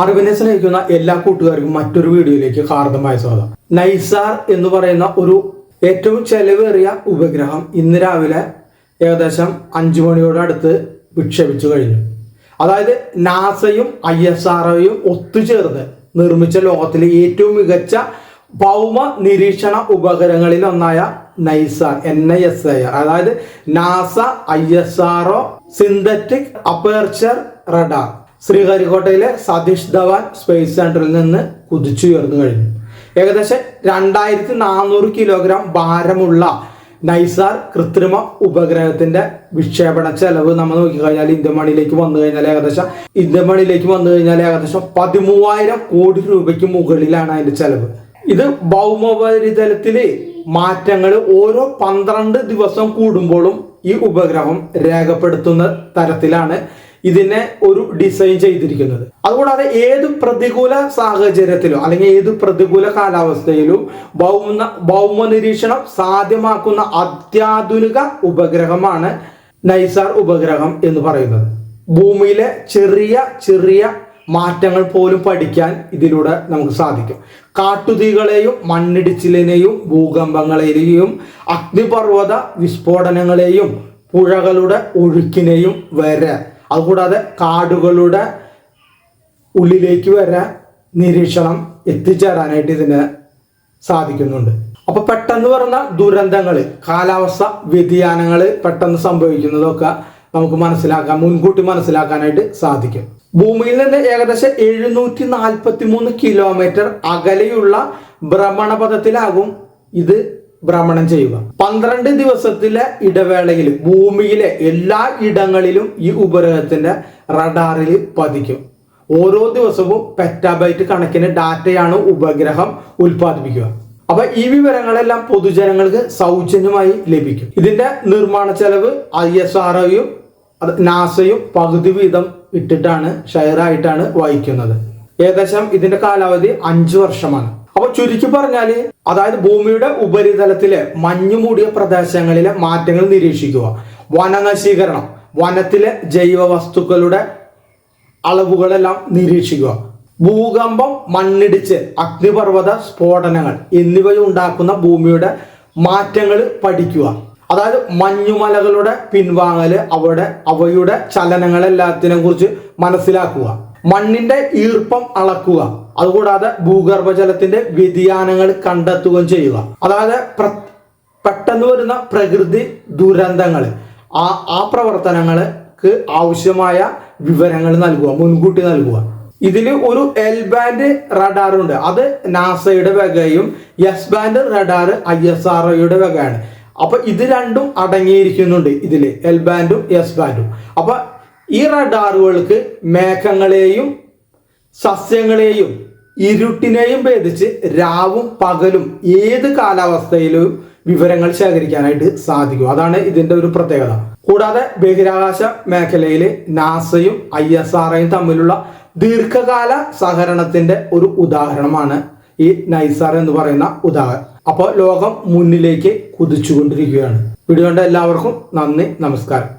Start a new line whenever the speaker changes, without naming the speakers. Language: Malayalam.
അറിവിനെ സ്നേഹിക്കുന്ന എല്ലാ കൂട്ടുകാർക്കും മറ്റൊരു വീഡിയോയിലേക്ക് ഹാർദമായ സ്വാഗതം നൈസാർ എന്ന് പറയുന്ന ഒരു ഏറ്റവും ചെലവേറിയ ഉപഗ്രഹം ഇന്ന് രാവിലെ ഏകദേശം അഞ്ചു മണിയോടടുത്ത് അടുത്ത് വിക്ഷേപിച്ചു കഴിഞ്ഞു അതായത് നാസയും ഐ എസ് ആർ ഒയും ഒത്തുചേർന്ന് നിർമ്മിച്ച ലോകത്തിലെ ഏറ്റവും മികച്ച ഭൗമ നിരീക്ഷണ ഉപകരണങ്ങളിൽ ഒന്നായ NISAR N I S I R അതായത് NASA I S R O synthetic aperture radar ശ്രീഹരിക്കോട്ടയിലെ സതീഷ് ധവാൻ സ്പേസ് സെന്ററിൽ നിന്ന് കുതിച്ചുയർന്നു കഴിഞ്ഞു ഏകദേശം രണ്ടായിരത്തി നാനൂറ് കിലോഗ്രാം ഭാരമുള്ള നൈസാർ കൃത്രിമ ഉപഗ്രഹത്തിന്റെ വിക്ഷേപണ ചെലവ് നമ്മൾ നോക്കിക്കഴിഞ്ഞാൽ ഇന്ത്യൻ മണിയിലേക്ക് വന്നു കഴിഞ്ഞാൽ ഏകദേശം ഇന്ത്യൻ മണിയിലേക്ക് വന്നു കഴിഞ്ഞാൽ ഏകദേശം പതിമൂവായിരം കോടി രൂപയ്ക്ക് മുകളിലാണ് അതിന്റെ ചെലവ് ഇത് ഭൗമോപരിതലത്തില് മാറ്റങ്ങൾ ഓരോ പന്ത്രണ്ട് ദിവസം കൂടുമ്പോഴും ഈ ഉപഗ്രഹം രേഖപ്പെടുത്തുന്ന തരത്തിലാണ് ഇതിനെ ഒരു ഡിസൈൻ ചെയ്തിരിക്കുന്നത് അതുകൂടാതെ ഏത് പ്രതികൂല സാഹചര്യത്തിലോ അല്ലെങ്കിൽ ഏത് പ്രതികൂല കാലാവസ്ഥയിലോ ഭൗമ ഭൗമ നിരീക്ഷണം സാധ്യമാക്കുന്ന അത്യാധുനിക ഉപഗ്രഹമാണ് നൈസാർ ഉപഗ്രഹം എന്ന് പറയുന്നത് ഭൂമിയിലെ ചെറിയ ചെറിയ മാറ്റങ്ങൾ പോലും പഠിക്കാൻ ഇതിലൂടെ നമുക്ക് സാധിക്കും കാട്ടുതീകളെയും മണ്ണിടിച്ചിലിനെയും ഭൂകമ്പങ്ങളെയും അഗ്നിപർവ്വത വിസ്ഫോടനങ്ങളെയും പുഴകളുടെ ഒഴുക്കിനെയും വരെ അതുകൂടാതെ കാടുകളുടെ ഉള്ളിലേക്ക് വരെ നിരീക്ഷണം എത്തിച്ചേരാനായിട്ട് ഇതിന് സാധിക്കുന്നുണ്ട് അപ്പോൾ പെട്ടെന്ന് പറഞ്ഞ ദുരന്തങ്ങൾ കാലാവസ്ഥ വ്യതിയാനങ്ങൾ പെട്ടെന്ന് സംഭവിക്കുന്നതൊക്കെ നമുക്ക് മനസ്സിലാക്കാൻ മുൻകൂട്ടി മനസ്സിലാക്കാനായിട്ട് സാധിക്കും ഭൂമിയിൽ നിന്ന് ഏകദേശം എഴുന്നൂറ്റി നാൽപ്പത്തി മൂന്ന് കിലോമീറ്റർ അകലെയുള്ള ഭ്രമണപഥത്തിലാകും ഇത് ഭ്രമണം ചെയ്യുക പന്ത്രണ്ട് ദിവസത്തിലെ ഇടവേളയിൽ ഭൂമിയിലെ എല്ലാ ഇടങ്ങളിലും ഈ ഉപഗ്രഹത്തിന്റെ റഡാറിൽ പതിക്കും ഓരോ ദിവസവും പെറ്റാബൈറ്റ് കണക്കിന് ഡാറ്റയാണ് ഉപഗ്രഹം ഉൽപ്പാദിപ്പിക്കുക അപ്പൊ ഈ വിവരങ്ങളെല്ലാം പൊതുജനങ്ങൾക്ക് സൗജന്യമായി ലഭിക്കും ഇതിന്റെ നിർമ്മാണ ചെലവ് ഐ എസ് ആർ ഒയും നാസയും പകുതി വീതം ഇട്ടിട്ടാണ് ഷെയർ ആയിട്ടാണ് വഹിക്കുന്നത് ഏകദേശം ഇതിന്റെ കാലാവധി അഞ്ചു വർഷമാണ് അപ്പൊ ചുരുക്കി പറഞ്ഞാല് അതായത് ഭൂമിയുടെ ഉപരിതലത്തിലെ മഞ്ഞു മൂടിയ പ്രദേശങ്ങളിലെ മാറ്റങ്ങൾ നിരീക്ഷിക്കുക വനനശീകരണം വനത്തിലെ ജൈവ വസ്തുക്കളുടെ അളവുകളെല്ലാം നിരീക്ഷിക്കുക ഭൂകമ്പം മണ്ണിടിച്ച് അഗ്നിപർവ്വത സ്ഫോടനങ്ങൾ എന്നിവയുണ്ടാക്കുന്ന ഭൂമിയുടെ മാറ്റങ്ങൾ പഠിക്കുക അതായത് മഞ്ഞുമലകളുടെ പിൻവാങ്ങല് അവിടെ അവയുടെ ചലനങ്ങളെല്ലാത്തിനെ കുറിച്ച് മനസ്സിലാക്കുക മണ്ണിന്റെ ഈർപ്പം അളക്കുക അതുകൂടാതെ ഭൂഗർഭജലത്തിന്റെ വ്യതിയാനങ്ങൾ കണ്ടെത്തുകയും ചെയ്യുക അതായത് പെട്ടെന്ന് വരുന്ന പ്രകൃതി ദുരന്തങ്ങൾ ആ ആ പ്രവർത്തനങ്ങൾക്ക് ആവശ്യമായ വിവരങ്ങൾ നൽകുക മുൻകൂട്ടി നൽകുക ഇതിൽ ഒരു എൽ ബാൻഡ് റഡാർ ഉണ്ട് അത് നാസയുടെ വകയും S band radar I S R ഒയുടെ വകയാണ് അപ്പൊ ഇത് രണ്ടും അടങ്ങിയിരിക്കുന്നുണ്ട് ഇതില് എൽ ബാൻഡും എസ് ബാൻഡും അപ്പൊ ഈ റഡാറുകൾക്ക് മേഘങ്ങളെയും സസ്യങ്ങളെയും ഇരുട്ടിനെയും ഭേദിച്ച് രാവും പകലും ഏത് കാലാവസ്ഥയിലും വിവരങ്ങൾ ശേഖരിക്കാനായിട്ട് സാധിക്കും അതാണ് ഇതിന്റെ ഒരു പ്രത്യേകത കൂടാതെ ബഹിരാകാശ മേഖലയിൽ നാസയും ഐ എസ് ആർഐയും തമ്മിലുള്ള ദീർഘകാല സഹകരണത്തിന്റെ ഒരു ഉദാഹരണമാണ് ഈ നൈസാർ എന്ന് പറയുന്ന ഉദാഹരണം അപ്പോൾ ലോകം മുന്നിലേക്ക് കുതിച്ചുകൊണ്ടിരിക്കുകയാണ് വീഡിയോ കണ്ട എല്ലാവർക്കും നന്ദി നമസ്കാരം